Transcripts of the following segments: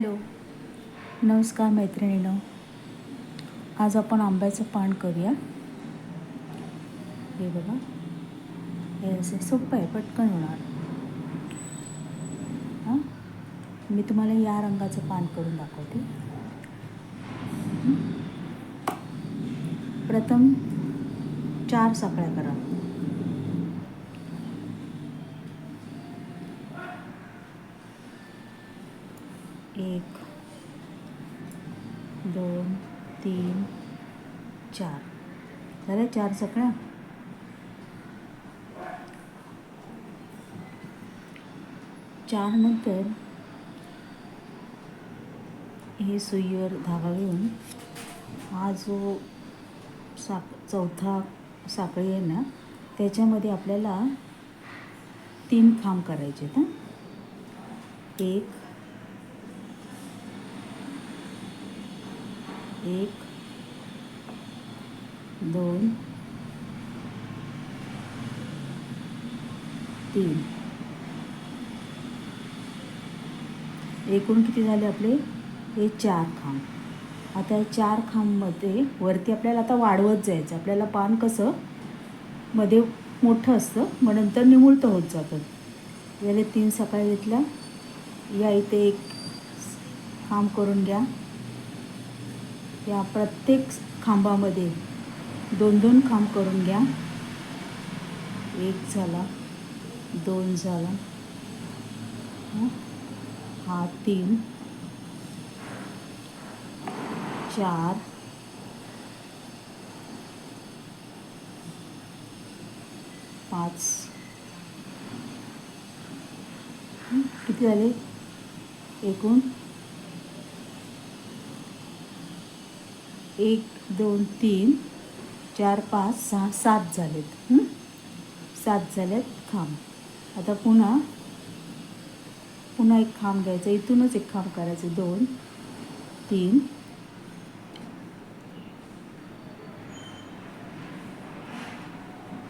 Hello. नमस्कार मैत्रिणीनं. आज आपण आंब्याचं पान करूया. हे बघा. हे असे सोपं आहे पटकन होणार. हां? मी तुम्हाला या रंगाचं पान करून दाखवते. प्रथम चार साखळ्या करा एक दोन तीन चार झाले चार सगळ्या चार नंतर हे सुईवर धागा घेऊन हा जो साक चौथा साखळी आहे ना त्याच्यामध्ये आपल्याला तीन खांब करायचे आहेत हां. एक एक दोन तीन. एकूण किती झाले आपले? हे चार खांब. आता या चार खांबमध्ये वरती आपल्याला आता वाढवत जायचं. आपल्याला पान कसं? मध्ये मोठं असतं मग नंतर निमुळतं होत जातं. याला तीन सकाळी घेतल्या या इथे एक खांब करून घ्या. या प्रत्येक खांबामध्ये दोन दोन खांब करून घ्या. एक झाला दोन झाला. हा? तीन. चार. पाच. किती झाले? एकूण? एक दोन तीन. चार पाच सहा सात झालेत. सात झालेत खांब. आता पुन्हा पुन्हा एक खांब घ्यायचा. इथूनच एक खांब करायचं. दोन तीन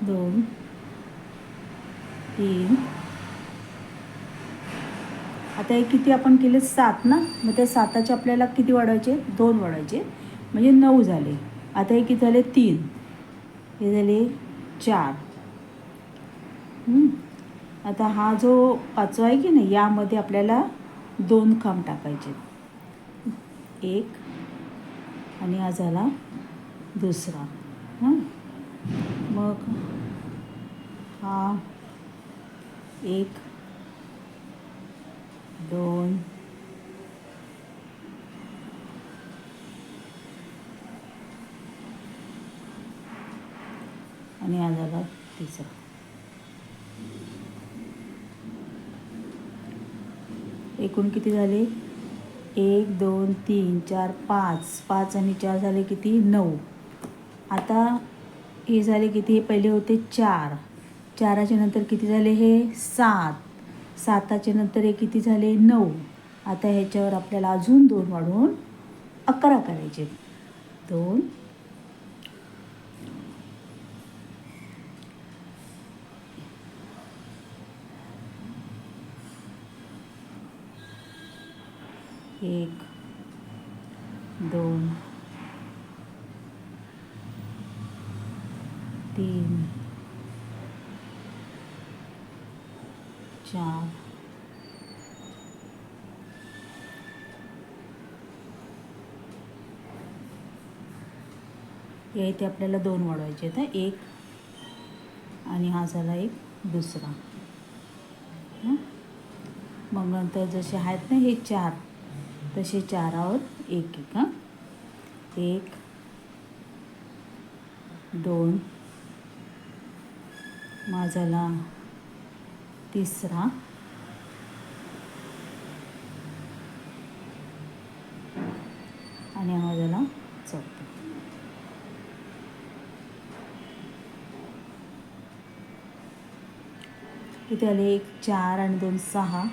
दोन तीन. आता हे किती आपण केले? सात ना? मग त्या साताचे आपल्याला किती वाढवायचे? दोन वाढवायचे. म्हणजे नऊ झाले. आता हे किती झाले? तीन. हे झाले चार आता हा जो पाचवा आहे की नाही यामध्ये आपल्याला दोन खांब टाकायचे. एक आणि हा झाला दुसरा. हां. मग हा. एक दोन आणि हा झाला एकूण किती झाले? एक दोन तीन चार पाच. पाच आणि चार झाले किती? नऊ. आता हे झाले किती? हे पहिले होते चार. चाराच्या नंतर किती झाले हे? सात. साताच्या नंतर हे किती झाले? नऊ. आता ह्याच्यावर आपल्याला अजून दोन वाढवून अकरा करायचे. दोन एक दोन तीन चार या इथे आपल्याला दोन वाढवायचे आहेत हां. एक आणि हा झाला एक दुसरा मग नंतर जसे आहेत ना हे चार. तसे चारावर एक एक हां। एक दोन माझाला तिसरा आणि हा चौथा. इथे आले एक चार आणि दोन सहा.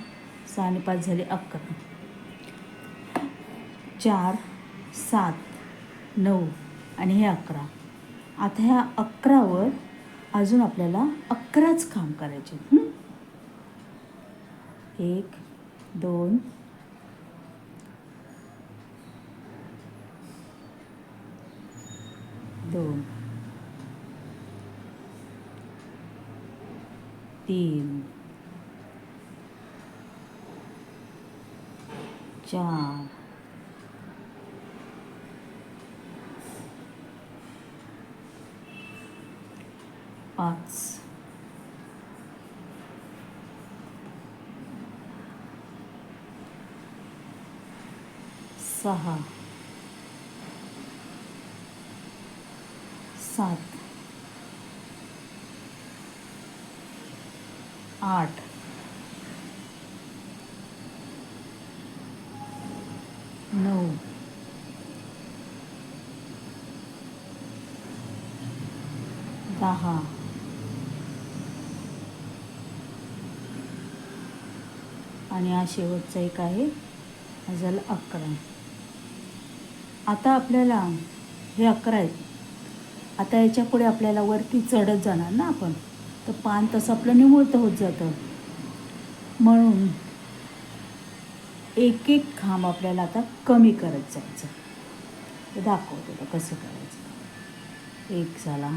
सहा आणि पाच झाले अकरा. चार सात नऊ आणि हे अकरा. आता ह्या अकरावर अजून आपल्याला अकराच काम करायचे एक दोन दोन तीन चार पाच. सहा. सात. आठ. नऊ. दहा. आणि हा शेवटचा एक आहे हा झाला अकरा. आता आपल्याला हे अकरा आहेत. आता याच्यापुढे आपल्याला वरती चढत जाणार ना आपण. तर पान तसं आपलं निमुळतं होत जातं. म्हणून एक एक खांब आपल्याला आता कमी करत जायचं. दाखवतो कसं करायचं. एक झाला.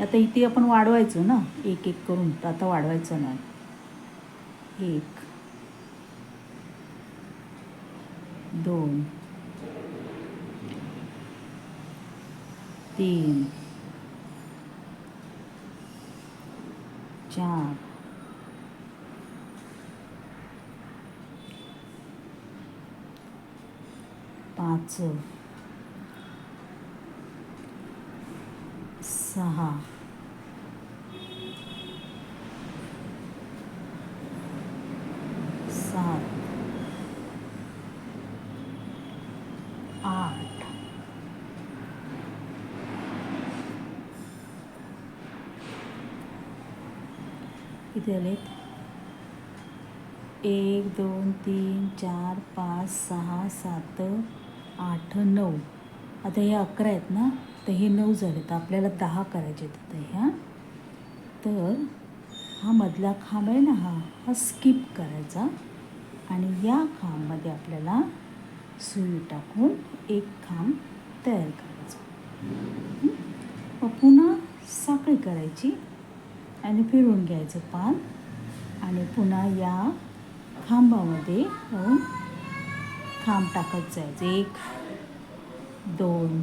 आता इथे आपण वाढवायचो ना एक एक करून. तर आता वाढवायचं नाही. एक दोन तीन चार पाच सहा सात। आठ। किती आलेत? एक दोन तीन चार पाच सहा सात आठ नऊ. आता हे अकरा आहेत ना? तर हे नऊ झाले तर आपल्याला दहा करायचे आहेत ह्या तर हा मधला खांब आहे ना हा हा स्किप करायचा. आणि या खांबमध्ये आपल्याला सुई टाकून एक खांब तयार करायचा. मग पुन्हा साखळी करायची आणि फिरवून घ्यायचं पान. आणि पुन्हा या खांबामध्ये खांब टाकत जायचं. एक दोन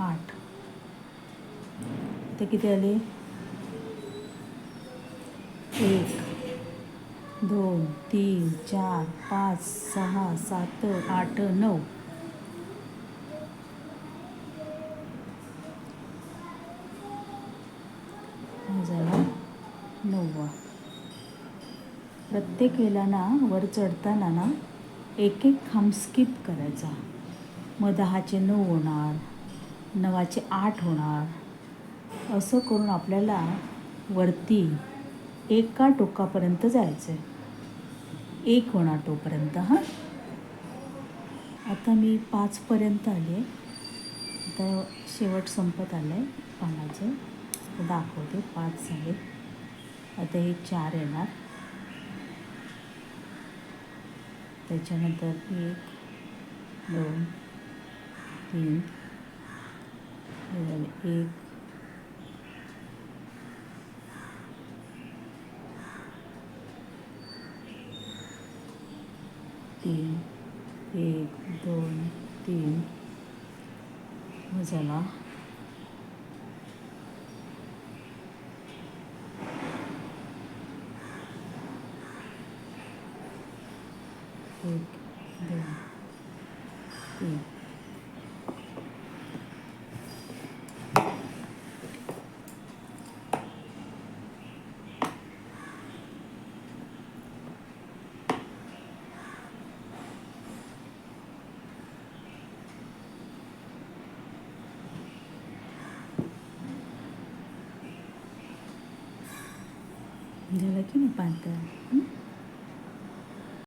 आठ. ते किती आले? एक दोन तीन चार पाच सहा सात आठ नऊ. झाला नववा. प्रत्येक वेळेला ना वर चढताना ना एक एक खांब स्किप करायचा. मग दहाचे नऊ होणार नवाचे आठ होणार. असं करून आपल्याला वरती एका टोकापर्यंत जायचं आहे एक होणार तोपर्यंत हां. आता मी पाचपर्यंत आले आता शेवट संपत आलं आहे पानाचं दाखवते पाच झाले. आता हे चार येणार. त्याच्यानंतर एक दोन तीन हे झाले एक तीन एक दोन तीन हा झाला एक दोन तीन झालं की नाही पातळ